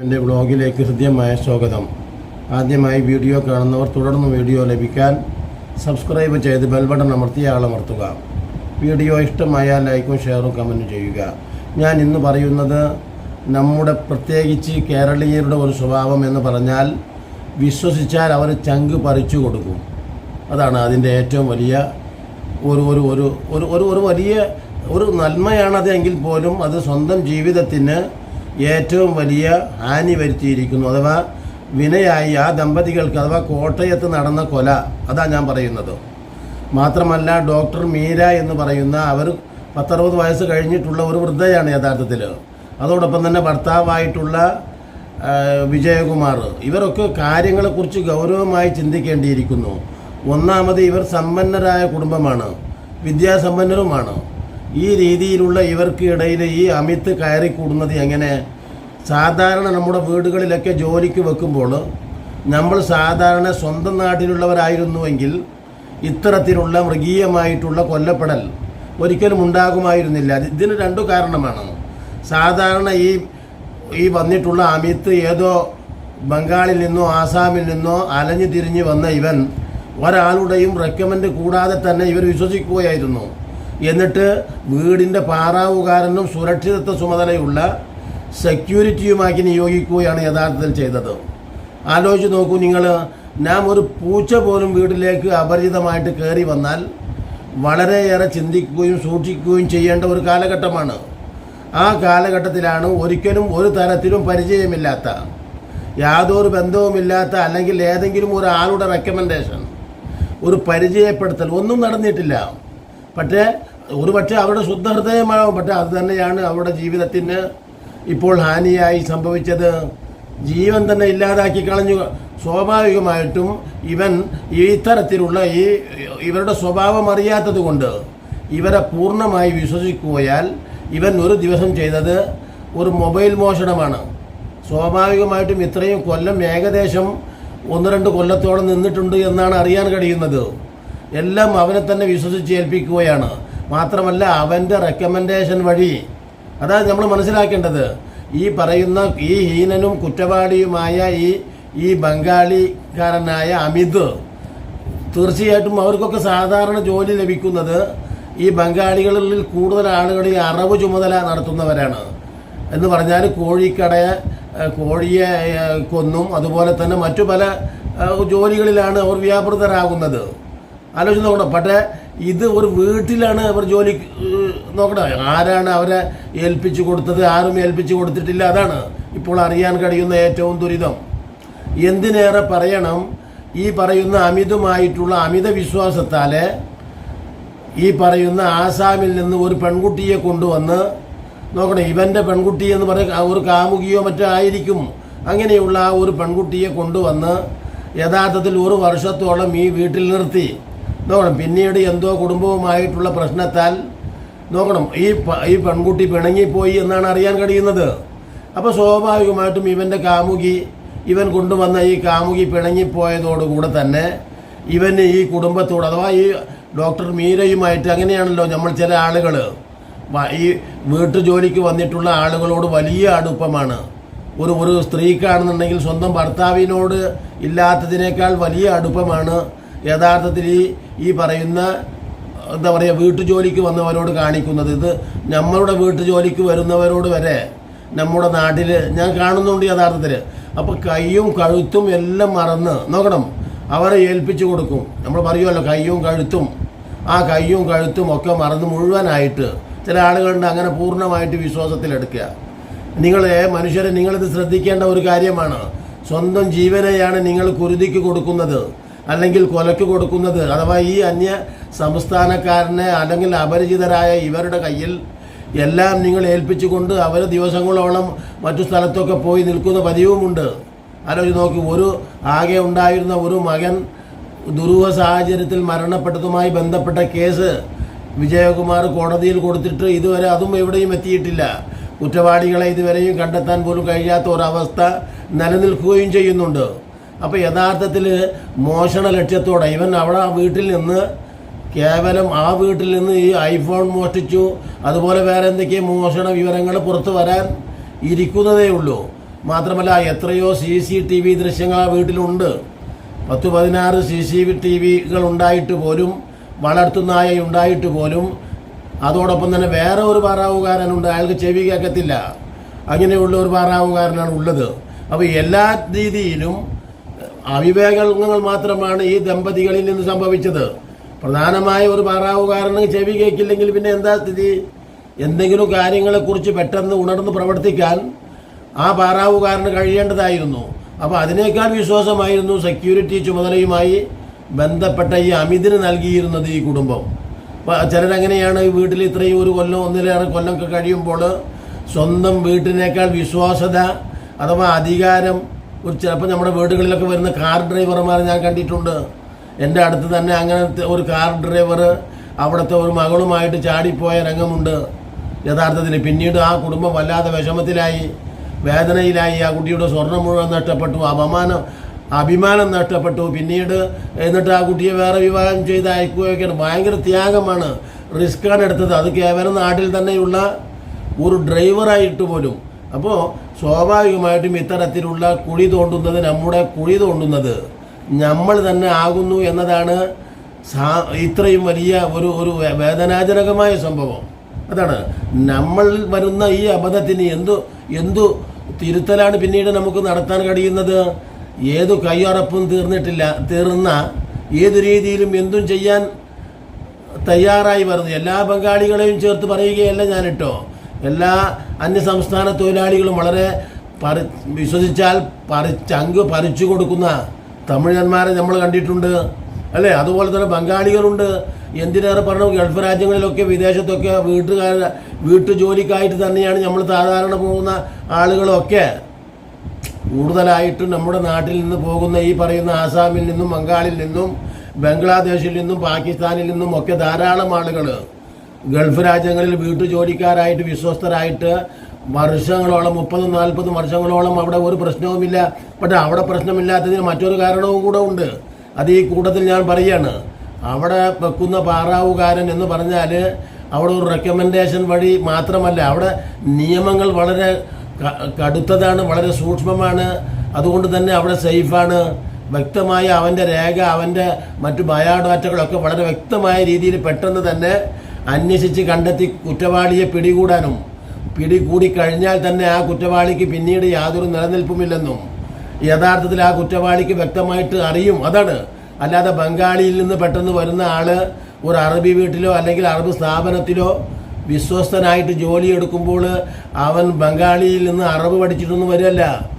എന്റെ ബ്ലോഗിലേക്ക് ഹൃദ്യമായ സ്വാഗതം. ആദ്യമായി വീഡിയോ കാണുന്നവർ തുടർന്ന് വീഡിയോ ലഭിക്കാൻ സബ്സ്ക്രൈബ് ചെയ്ത് ബെൽ ബട്ടൺ അമർത്തി ആളമർത്തുക. വീഡിയോ ഇഷ്ടമായാൽ ലൈക്കും ഷെയറും കമന്റും ചെയ്യുക. ഞാൻ ഇന്ന് പറയുന്നത് നമ്മുടെ പ്രത്യേകിച്ച് കേരളീയരുടെ ഒരു സ്വഭാവം എന്ന് പറഞ്ഞാൽ വിശ്വസിച്ചാൽ അവർ ചങ്ക് പറിച്ചു കൊടുക്കും. അതാണ് അതിന്റെ ഏറ്റവും വലിയ ഒരു ഒരു ഒരു ഒരു ഒരു ഒരു വലിയ ഒരു നന്മയാണത് എങ്കിൽ പോലും അത് സ്വന്തം ജീവിതത്തിന് ഏറ്റവും വലിയ ഹാനി വരുത്തിയിരിക്കുന്നു. അഥവാ വിനയായി ആ ദമ്പതികൾക്ക് അഥവാ കോട്ടയത്ത് നടന്ന കൊല അതാ ഞാൻ പറയുന്നത്. മാത്രമല്ല ഡോക്ടർ മീര എന്ന് പറയുന്ന അവർ പത്തറുപത് വയസ്സ് കഴിഞ്ഞിട്ടുള്ള ഒരു വൃദ്ധയാണ് യഥാർത്ഥത്തിൽ അതോടൊപ്പം തന്നെ ഭർത്താവായിട്ടുള്ള വിജയകുമാർ. ഇവരൊക്കെ കാര്യങ്ങളെക്കുറിച്ച് ഗൗരവമായി ചിന്തിക്കേണ്ടിയിരിക്കുന്നു. ഒന്നാമത് ഇവർ സമ്പന്നരായ കുടുംബമാണ് വിദ്യാസമ്പന്നരുമാണ്. ഈ രീതിയിലുള്ള ഇവർക്ക് ഇടയിൽ ഈ അമിത്ത് കയറി കൂടുന്നത് എങ്ങനെ? സാധാരണ നമ്മുടെ വീടുകളിലൊക്കെ ജോലിക്ക് വെക്കുമ്പോൾ നമ്മൾ സാധാരണ സ്വന്തം നാട്ടിലുള്ളവരായിരുന്നുവെങ്കിൽ ഇത്തരത്തിലുള്ള മൃഗീയമായിട്ടുള്ള കൊല്ലപ്പെടൽ ഒരിക്കലും ഉണ്ടാകുമായിരുന്നില്ല. ഇതിന് രണ്ടു കാരണമാണ്. സാധാരണ ഈ ഈ വന്നിട്ടുള്ള അമിത്ത് ഏതോ ബംഗാളിൽ നിന്നോ ആസാമിൽ നിന്നോ അലഞ്ഞു തിരിഞ്ഞ് വന്ന ഇവൻ ഒരാളുടെയും റെക്കമെൻഡ് കൂടാതെ തന്നെ ഇവർ വിശ്വസിക്കുകയായിരുന്നു. എന്നിട്ട് വീടിന്റെ പാറാവുകാരനും സുരക്ഷിതത്വ ചുമതലയുള്ള സെക്യൂരിറ്റിയുമാക്കി നിയോഗിക്കുകയാണ് യഥാർത്ഥത്തിൽ ചെയ്തത്. ആലോചിച്ച് നോക്കൂ നിങ്ങൾ നാം ഒരു പൂച്ച പോലും വീട്ടിലേക്ക് അപരിചിതമായിട്ട് കയറി വന്നാൽ വളരെയേറെ ചിന്തിക്കുകയും സൂക്ഷിക്കുകയും ചെയ്യേണ്ട ഒരു കാലഘട്ടമാണ്. ആ കാലഘട്ടത്തിലാണ് ഒരിക്കലും ഒരു തരത്തിലും പരിചയമില്ലാത്ത യാതൊരു ബന്ധവുമില്ലാത്ത അല്ലെങ്കിൽ ഏതെങ്കിലും ഒരാളുടെ റെക്കമെൻഡേഷൻ ഒരു പരിചയപ്പെടുത്തൽ ഒന്നും നടന്നിട്ടില്ല. പക്ഷേ ഒരു പക്ഷേ അവരുടെ ശുദ്ധഹൃദയമാവും പക്ഷേ അത് തന്നെയാണ് അവരുടെ ജീവിതത്തിന് ഇപ്പോൾ ഹാനിയായി സംഭവിച്ചത്. ജീവൻ തന്നെ ഇല്ലാതാക്കി കളഞ്ഞു. സ്വാഭാവികമായിട്ടും ഇവൻ ഇത്തരത്തിലുള്ള ഈ ഇവരുടെ സ്വഭാവം അറിയാത്തത് കൊണ്ട് ഇവരെ പൂർണമായി വിശ്വസിക്കുകയാൽ ഇവൻ ഒരു ദിവസം ചെയ്തത് ഒരു മൊബൈൽ മോഷണമാണ്. സ്വാഭാവികമായിട്ടും ഇത്രയും കൊല്ലം ഏകദേശം ഒന്ന് രണ്ട് കൊല്ലത്തോളം നിന്നിട്ടുണ്ട് എന്നാണ് അറിയാൻ കഴിയുന്നത്. എല്ലാം അവനെ തന്നെ വിശ്വസിച്ച് ഏൽപ്പിക്കുകയാണ്. മാത്രമല്ല അവന്റെ റെക്കമെൻഡേഷൻ വഴി. അതായത് നമ്മൾ മനസ്സിലാക്കേണ്ടത്. ഈ പറയുന്ന ഈ ഹീനനും കുറ്റവാളിയുമായ ഈ ഈ ബംഗാളിക്കാരനായ അമിത് തീർച്ചയായിട്ടും അവർക്കൊക്കെ സാധാരണ ജോലി ലഭിക്കുന്നത് ഈ ബംഗാളികളിൽ കൂടുതൽ ആളുകൾ ഈ അറവ് ചുമതല നടത്തുന്നവരാണ്. എന്ന് പറഞ്ഞാൽ കോഴിക്കട കോഴിയെ കൊന്നും അതുപോലെ തന്നെ മറ്റു പല ജോലികളിലാണ് അവർ വ്യാപൃതരാകുന്നത്. ആലോചിച്ച് നോക്കണം പക്ഷേ ഇത് ഒരു വീട്ടിലാണ് അവർ ജോലി നോക്കണം ആരാണ് അവരെ ഏൽപ്പിച്ചു കൊടുത്തത്? ആരും ഏൽപ്പിച്ചു കൊടുത്തിട്ടില്ല. അതാണ് ഇപ്പോൾ അറിയാൻ കഴിയുന്ന ഏറ്റവും ദുരിതം. എന്തിനേറെ പറയണം? ഈ പറയുന്ന അമിതമായിട്ടുള്ള അമിത വിശ്വാസത്താൽ ഈ പറയുന്ന ആസാമിൽ നിന്ന് ഒരു പെൺകുട്ടിയെ കൊണ്ടുവന്ന് നോക്കണം ഇവന്റെ പെൺകുട്ടി എന്ന് പറയുക ഒരു കാമുകിയോ മറ്റോ ആയിരിക്കും. അങ്ങനെയുള്ള ആ ഒരു പെൺകുട്ടിയെ കൊണ്ടുവന്ന് യഥാർത്ഥത്തിൽ ഒരു വർഷത്തോളം ഈ വീട്ടിൽ നിർത്തി. നോക്കണം. പിന്നീട് എന്തോ കുടുംബവുമായിട്ടുള്ള പ്രശ്നത്താൽ നോക്കണം. ഈ ഈ പെൺകുട്ടി പിണങ്ങിപ്പോയി എന്നാണ് അറിയാൻ കഴിയുന്നത്. അപ്പോൾ സ്വാഭാവികമായിട്ടും ഇവന്റെ കാമുകി ഇവൻ കൊണ്ടുവന്ന ഈ കാമുകി പിണങ്ങിപ്പോയതോടുകൂടെ തന്നെ ഇവന് ഈ കുടുംബത്തോട് അഥവാ ഈ ഡോക്ടർ മീരയുമായിട്ട് അങ്ങനെയാണല്ലോ നമ്മൾ ചില ആളുകൾ ഈ വീട്ടു ജോലിക്ക് വന്നിട്ടുള്ള ആളുകളോട് വലിയ അടുപ്പമാണ്. ഒരു ഒരു സ്ത്രീക്കാണെന്നുണ്ടെങ്കിൽ സ്വന്തം ഭർത്താവിനോട് ഇല്ലാത്തതിനേക്കാൾ വലിയ അടുപ്പമാണ് യഥാർത്ഥത്തിൽ ഈ ഈ പറയുന്ന എന്താ പറയുക വീട്ടു ജോലിക്ക് വന്നവരോട് കാണിക്കുന്നത് ഇത് നമ്മളുടെ വീട്ടു ജോലിക്ക് വരുന്നവരോട് വരെ നമ്മുടെ നാട്ടിൽ ഞാൻ കാണുന്നുണ്ട് യഥാർത്ഥത്തിൽ. അപ്പോൾ കയ്യും കഴുത്തും എല്ലാം മറന്ന് നോക്കണം. അവരെ ഏൽപ്പിച്ചു കൊടുക്കും. നമ്മൾ പറയുമല്ലോ കയ്യും കഴുത്തും. ആ കയ്യും കഴുത്തും ഒക്കെ മറന്ന് മുഴുവനായിട്ട് ചില ആളുകളുണ്ട് അങ്ങനെ പൂർണമായിട്ട് വിശ്വാസത്തിലെടുക്കുക. നിങ്ങളെ മനുഷ്യരെ നിങ്ങളിത് ശ്രദ്ധിക്കേണ്ട ഒരു കാര്യമാണ്. സ്വന്തം ജീവനെയാണ് നിങ്ങൾ കുരുതിക്ക് കൊടുക്കുന്നത്. അല്ലെങ്കിൽ കൊലക്ക് കൊടുക്കുന്നത് അഥവാ ഈ അന്യ സംസ്ഥാനക്കാരനെ അല്ലെങ്കിൽ അപരിചിതരായ ഇവരുടെ കയ്യിൽ എല്ലാം നിങ്ങൾ ഏൽപ്പിച്ചുകൊണ്ട് അവർ ദിവസങ്ങളോളം മറ്റു സ്ഥലത്തൊക്കെ പോയി നിൽക്കുന്ന പതിവുമുണ്ട്. ആലോചിച്ച് നോക്കി ഒരു ആകെ ഉണ്ടായിരുന്ന ഒരു മകൻ ദുരൂഹ സാഹചര്യത്തിൽ മരണപ്പെട്ടതുമായി ബന്ധപ്പെട്ട കേസ് വിജയകുമാർ കോടതിയിൽ കൊടുത്തിട്ട് ഇതുവരെ അതും എവിടെയും എത്തിയിട്ടില്ല. കുറ്റവാളികളെ ഇതുവരെയും കണ്ടെത്താൻ പോലും കഴിയാത്ത ഒരവസ്ഥ നിലനിൽക്കുകയും ചെയ്യുന്നുണ്ട്. അപ്പോൾ യഥാർത്ഥത്തിൽ മോഷണ ലക്ഷ്യത്തോടെ ഇവൻ അവിടെ ആ വീട്ടിൽ നിന്ന് കേവലം ആ വീട്ടിൽ നിന്ന് ഈ ഐഫോൺ മോഷ്ടിച്ചു. അതുപോലെ വേറെ എന്തൊക്കെയോ മോഷണ വിവരങ്ങൾ പുറത്തു വരാൻ ഇരിക്കുന്നതേ ഉള്ളൂ. മാത്രമല്ല എത്രയോ സി സി ടി വി ദൃശ്യങ്ങൾ ആ വീട്ടിലുണ്ട്. പത്ത് പതിനാറ് സി സി ടി വികൾ ഉണ്ടായിട്ട് പോലും വളർത്തുന്നായ ഉണ്ടായിട്ട് പോലും അതോടൊപ്പം തന്നെ വേറെ ഒരു പാറാവുകാരനുണ്ട് അയാൾക്ക് ചെവി കേൾക്കത്തില്ല. അങ്ങനെയുള്ള ഒരു പാറാവുകാരനാണ് ഉള്ളത്. അപ്പോൾ എല്ലാ രീതിയിലും അവിവേകങ്ങൾ മാത്രമാണ് ഈ ദമ്പതികളിൽ നിന്ന് സംഭവിച്ചത്. പ്രധാനമായ ഒരു പാറാവുകാരന് ചെവി കേൾക്കില്ലെങ്കിൽ പിന്നെ എന്താ സ്ഥിതി? എന്തെങ്കിലും കാര്യങ്ങളെക്കുറിച്ച് പെട്ടെന്ന് ഉണർന്ന് പ്രവർത്തിക്കാൻ ആ പാറാവുകാരന് കഴിയേണ്ടതായിരുന്നു. അപ്പോൾ അതിനേക്കാൾ വിശ്വാസമായിരുന്നു സെക്യൂരിറ്റി ചുമതലയുമായി ബന്ധപ്പെട്ട ഈ അമിതിന് നൽകിയിരുന്നത് ഈ കുടുംബം. അപ്പോൾ ചിലരങ്ങനെയാണ് വീട്ടിൽ ഇത്രയും ഒരു കൊല്ലം ഒന്നിലേറെ കൊല്ലമൊക്കെ കഴിയുമ്പോൾ സ്വന്തം വീട്ടിനേക്കാൾ വിശ്വാസത അഥവാ അധികാരം ഒരു ചിലപ്പോൾ നമ്മുടെ വീടുകളിലൊക്കെ വരുന്ന കാർ ഡ്രൈവർമാർ ഞാൻ കണ്ടിട്ടുണ്ട്. എന്റെ അടുത്ത് തന്നെ അങ്ങനത്തെ ഒരു കാർ ഡ്രൈവർ അവിടുത്തെ ഒരു മകളുമായിട്ട് ചാടിപ്പോയ രംഗമുണ്ട്. യഥാർത്ഥത്തിൽ പിന്നീട് ആ കുടുംബം വല്ലാതെ വിഷമത്തിലായി വേദനയിലായി. ആ കുട്ടിയുടെ സ്വർണം മുഴുവൻ നഷ്ടപ്പെട്ടു അപമാനം അഭിമാനം നഷ്ടപ്പെട്ടു. പിന്നീട് എന്നിട്ട് ആ കുട്ടിയെ വേറെ വിവാഹം ചെയ്ത് അയക്കുകയൊക്കെയാണ്. ഭയങ്കര ത്യാഗമാണ്. റിസ്ക്കാണ് എടുത്തത്. അത് കേവലം നാട്ടിൽ തന്നെയുള്ള ഒരു ഡ്രൈവറായിട്ട് പോലും. അപ്പോൾ സ്വാഭാവികമായിട്ടും ഇത്തരത്തിലുള്ള കുഴി തോണ്ടുന്നത് നമ്മുടെ കുഴി തോണ്ടുന്നത് നമ്മൾ തന്നെ ആകുന്നു എന്നതാണ് ഇത്രയും വലിയ ഒരു ഒരു വേദനാജനകമായ സംഭവം. അതാണ്. നമ്മൾ വരുന്ന ഈ അബദ്ധത്തിന് എന്തു എന്തു തിരുത്തലാണ് പിന്നീട് നമുക്ക് നടത്താൻ കഴിയുന്നത്? ഏതു കയ്യുറപ്പും തീർന്നിട്ടില്ല. തീർന്ന ഏതു രീതിയിലും എന്തും ചെയ്യാൻ തയ്യാറായി വരുന്നു. എല്ലാ പങ്കാളികളെയും ചേർത്ത് പറയുകയല്ല ഞാനിട്ടോ. എല്ലാ അന്യസംസ്ഥാന തൊഴിലാളികളും വളരെ പറി വിശ്വസിച്ചാൽ പറി ചങ്ക് പറിച്ചു കൊടുക്കുന്ന തമിഴന്മാരെ നമ്മൾ കണ്ടിട്ടുണ്ട്. അല്ലേ? അതുപോലെ തന്നെ ബംഗാളികളുണ്ട്. എന്തിനേറെ പറഞ്ഞു? ഗൾഫ് രാജ്യങ്ങളിലൊക്കെ വിദേശത്തൊക്കെ വീട്ടുകാർ വീട്ടു ജോലിക്കായിട്ട് തന്നെയാണ് നമ്മൾ സാധാരണ പോകുന്ന ആളുകളൊക്കെ. കൂടുതലായിട്ടും നമ്മുടെ നാട്ടിൽ നിന്ന് പോകുന്ന ഈ പറയുന്ന ആസാമിൽ നിന്നും ബംഗാളിൽ നിന്നും ബംഗ്ലാദേശിൽ നിന്നും പാകിസ്ഥാനിൽ നിന്നും ഒക്കെ ധാരാളം ആളുകൾ ഗൾഫ് രാജ്യങ്ങളിൽ വീട്ടു ജോലിക്കാരായിട്ട് വിശ്വസ്തരായിട്ട് വർഷങ്ങളോളം മുപ്പതും നാൽപ്പതും വർഷങ്ങളോളം അവിടെ ഒരു പ്രശ്നവുമില്ല. പക്ഷെ അവിടെ പ്രശ്നമില്ലാത്തതിന് മറ്റൊരു കാരണവും കൂടെ ഉണ്ട്. അത് ഈ കൂട്ടത്തിൽ ഞാൻ പറയാണ്. അവിടെ വെക്കുന്ന പാറാവുകാരൻ എന്ന് പറഞ്ഞാൽ അവിടെ ഒരു റെക്കമെൻഡേഷൻ വഴി മാത്രമല്ല അവിടെ നിയമങ്ങൾ വളരെ കടുത്തതാണ് വളരെ സൂക്ഷ്മമാണ്. അതുകൊണ്ട് തന്നെ അവിടെ സേഫാണ്. വ്യക്തമായി അവന്റെ രേഖ അവന്റെ മറ്റു ബയോഡാറ്റകളൊക്കെ വളരെ വ്യക്തമായ രീതിയിൽ പെട്ടെന്ന് തന്നെ അന്വേഷിച്ച് കണ്ടെത്തി കുറ്റവാളിയെ പിടികൂടാനും പിടികൂടിക്കഴിഞ്ഞാൽ തന്നെ ആ കുറ്റവാളിക്ക് പിന്നീട് യാതൊരു നിലനിൽപ്പുമില്ലെന്നും യഥാർത്ഥത്തിൽ ആ കുറ്റവാളിക്ക് വ്യക്തമായിട്ട് അറിയും. അതാണ്. അല്ലാതെ ബംഗാളിയിൽ നിന്ന് പെട്ടെന്ന് വരുന്ന ആൾ ഒരു അറബി വീട്ടിലോ അല്ലെങ്കിൽ അറബ് സ്ഥാപനത്തിലോ വിശ്വസ്തനായിട്ട് ജോലി എടുക്കുമ്പോൾ അവൻ ബംഗാളിയിൽ നിന്ന് അറബ് പഠിച്ചിട്ടൊന്നും വരില്ല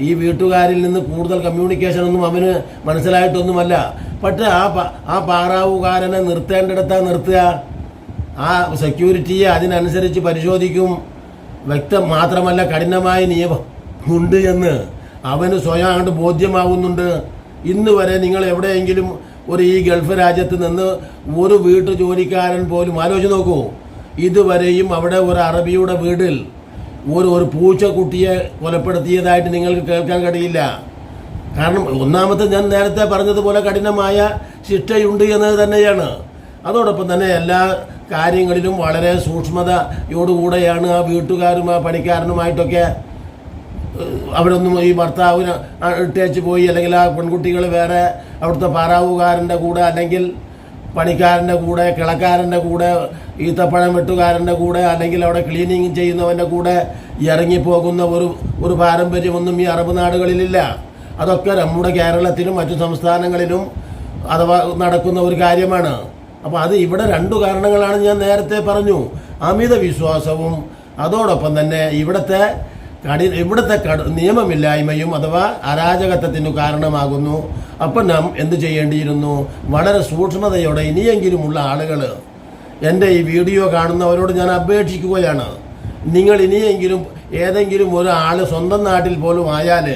ഈ വീട്ടുകാരിൽ നിന്ന് കൂടുതൽ കമ്മ്യൂണിക്കേഷൻ ഒന്നും അവന് മനസ്സിലായിട്ടൊന്നുമല്ല. പക്ഷേ ആ ആ പാറാവുകാരനെ നിർത്തേണ്ടിടത്താ നിർത്തുക. ആ സെക്യൂരിറ്റിയെ അതിനനുസരിച്ച് പരിശോധിക്കും. വ്യക്തം മാത്രമല്ല കഠിനമായ നിയമം ഉണ്ട് എന്ന്. അവന് സ്വയം അങ്ങോട്ട് ബോധ്യമാവുന്നുണ്ട്. ഇന്ന് വരെ നിങ്ങൾ എവിടെയെങ്കിലും ഒരു ഈ ഗൾഫ് രാജ്യത്ത് നിന്ന് ഒരു വീട്ടു ജോലിക്കാരൻ പോലും ആലോചിച്ച് നോക്കൂ. ഇതുവരെയും അവിടെ ഒരു അറബിയുടെ വീട്ടിൽ ഒരു ഒരു പൂച്ചക്കുട്ടിയെ കൊലപ്പെടുത്തിയതായിട്ട് നിങ്ങൾക്ക് കേൾക്കാൻ കഴിയില്ല. കാരണം ഒന്നാമത്തെ ഞാൻ നേരത്തെ പറഞ്ഞതുപോലെ കഠിനമായ ശിക്ഷയുണ്ട് എന്നത് തന്നെയാണ്. അതോടൊപ്പം തന്നെ എല്ലാ കാര്യങ്ങളിലും വളരെ സൂക്ഷ്മതയോടുകൂടെയാണ് ആ വീട്ടുകാരും ആ പണിക്കാരനുമായിട്ടൊക്കെ അവരൊന്നും ഈ ഭർത്താവിന് ഇട്ടേച്ച് പോയി അല്ലെങ്കിൽ ആ പെൺകുട്ടികൾ വേറെ അവിടുത്തെ പാറാവുകാരന്റെ കൂടെ അല്ലെങ്കിൽ പണിക്കാരന്റെ കൂടെ കിളക്കാരന്റെ കൂടെ ഈത്തപ്പഴം വെട്ടുകാരന്റെ കൂടെ അല്ലെങ്കിൽ അവിടെ ക്ലീനിങ് ചെയ്യുന്നവന്റെ കൂടെ ഇറങ്ങിപ്പോകുന്ന ഒരു ഒരു പാരമ്പര്യമൊന്നും ഈ അറബ് നാടുകളിലില്ല. അതൊക്കെ നമ്മുടെ കേരളത്തിലും മറ്റു സംസ്ഥാനങ്ങളിലും അഥവാ നടക്കുന്ന ഒരു കാര്യമാണ്. അപ്പോൾ അത് ഇവിടെ രണ്ടു കാരണങ്ങളാണ് ഞാൻ നേരത്തെ പറഞ്ഞു. അമിത വിശ്വാസവും അതോടൊപ്പം തന്നെ ഇവിടുത്തെ കടി ഇവിടുത്തെ നിയമമില്ലായ്മയും അഥവാ അരാജകത്വത്തിനു കാരണമാകുന്നു. അപ്പം നാം എന്ത് ചെയ്യേണ്ടിയിരുന്നു? വളരെ സൂക്ഷ്മതയോടെ ഇനിയെങ്കിലുമുള്ള ആളുകൾ എന്റെ ഈ വീഡിയോ കാണുന്നവരോട് ഞാൻ അപേക്ഷിക്കുകയാണ്. നിങ്ങൾ ഇനിയെങ്കിലും ഏതെങ്കിലും ഒരാൾ സ്വന്തം നാട്ടിൽ പോലും ആയാൽ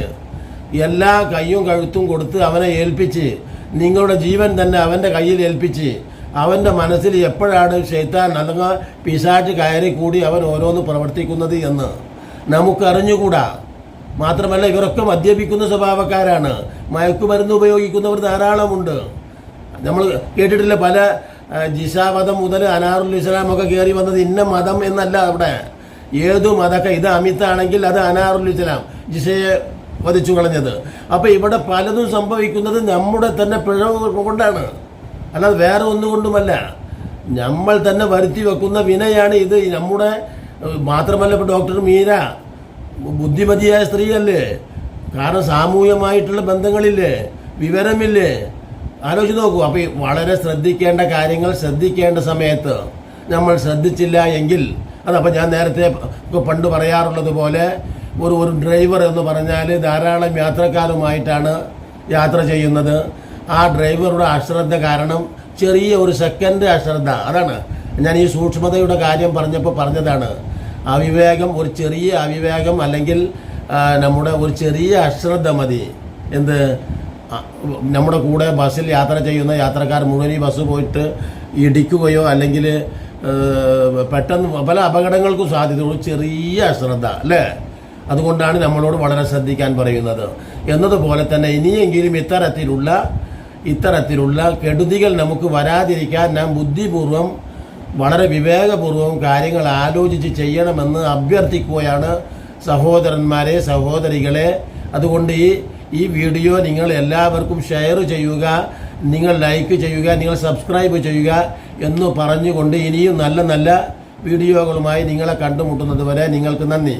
എല്ലാ കയ്യും കഴുത്തും കൊടുത്ത് അവനെ ഏൽപ്പിച്ച് നിങ്ങളുടെ ജീവൻ തന്നെ അവന്റെ കയ്യിൽ ഏൽപ്പിച്ച് അവന്റെ മനസ്സിൽ എപ്പോഴാണ് ശൈത്താൻ അല്ലെങ്കിൽ പിശാച്ച് കയറി കൂടി അവൻ ഓരോന്ന് പ്രവർത്തിക്കുന്നത് എന്ന് നമുക്കറിഞ്ഞുകൂടാ. മാത്രമല്ല ഇവരൊക്കെ മദ്യപിക്കുന്ന സ്വഭാവക്കാരാണ്. മയക്കുമരുന്ന് ഉപയോഗിക്കുന്നവർ ധാരാളമുണ്ട്. നമ്മൾ കേട്ടിട്ടില്ല പല മതം മുതൽ അനാറുൽ ഇസ്ലാം ഒക്കെ കയറി വന്നത് ഇന്ന മതം എന്നല്ല അവിടെ. ഏതും മതക്ക ഇത് അമിത്താണെങ്കിൽ അത് അനാറുൽ ഇസ്ലാം ജിസയെ വധിച്ചു കളഞ്ഞത്. അപ്പോൾ ഇവിടെ പലതും സംഭവിക്കുന്നത് നമ്മുടെ തന്നെ പിഴവ് കൊണ്ടാണ്. അല്ലാതെ വേറെ ഒന്നുകൊണ്ടുമല്ല. നമ്മൾ തന്നെ വരുത്തി വെക്കുന്ന വിനയാണ് ഇത്. നമ്മുടെ മാത്രമല്ല ഇപ്പോൾ ഡോക്ടർ മീര ബുദ്ധിമതിയായ സ്ത്രീയല്ലേ? കാരണം സാമൂഹികമായിട്ടുള്ള ബന്ധങ്ങളില്ലേ? വിവരമില്ലേ? ആലോചിച്ച് നോക്കൂ. അപ്പോൾ വളരെ ശ്രദ്ധിക്കേണ്ട കാര്യങ്ങൾ ശ്രദ്ധിക്കേണ്ട സമയത്ത് നമ്മൾ ശ്രദ്ധിച്ചില്ല എങ്കിൽ അതപ്പോൾ ഞാൻ നേരത്തെ പണ്ട് പറയാറുള്ളത് പോലെ ഒരു ഒരു ഡ്രൈവർ എന്ന് പറഞ്ഞാൽ ധാരാളം യാത്രക്കാരുമായിട്ടാണ് യാത്ര ചെയ്യുന്നത്. ആ ഡ്രൈവറുടെ അശ്രദ്ധ കാരണം ചെറിയ ഒരു സെക്കൻഡ് അശ്രദ്ധ. അതാണ് ഞാൻ ഈ സൂക്ഷ്മതയുടെ കാര്യം പറഞ്ഞപ്പോൾ പറഞ്ഞതാണ്. അവിവേകം ഒരു ചെറിയ അവിവേകം അല്ലെങ്കിൽ നമ്മുടെ ഒരു ചെറിയ അശ്രദ്ധ മതി. എന്ത്? നമ്മുടെ കൂടെ ബസ്സിൽ യാത്ര ചെയ്യുന്ന യാത്രക്കാർ മുഴുവൻ ഈ ബസ് പോയിട്ട് ഇടിക്കുകയോ അല്ലെങ്കിൽ പെട്ടെന്ന് പല അപകടങ്ങൾക്കും ഒരു ചെറിയ അശ്രദ്ധ അല്ലേ? അതുകൊണ്ടാണ് നമ്മളോട് വളരെ ശ്രദ്ധിക്കാൻ പറയുന്നത്. എന്നതുപോലെ തന്നെ ഇനിയെങ്കിലും ഇത്തരത്തിലുള്ള ഇത്തരത്തിലുള്ള കെടുതികൾ നമുക്ക് വരാതിരിക്കാൻ നാം ബുദ്ധിപൂർവം വളരെ വിവേകപൂർവം കാര്യങ്ങൾ ആലോചിച്ച് ചെയ്യണമെന്ന് അഭ്യർത്ഥിക്കുകയാണ് സഹോദരന്മാരെ സഹോദരികളെ. അതുകൊണ്ട് ഈ ഈ വീഡിയോ നിങ്ങൾ എല്ലാവർക്കും ഷെയർ ചെയ്യുക നിങ്ങൾ ലൈക്ക് ചെയ്യുക നിങ്ങൾ സബ്സ്ക്രൈബ് ചെയ്യുക എന്ന് പറഞ്ഞുകൊണ്ട് ഇനിയും നല്ല നല്ല വീഡിയോകളുമായി നിങ്ങളെ കണ്ടുമുട്ടുന്നത് വരെ നിങ്ങൾക്ക് നന്ദി.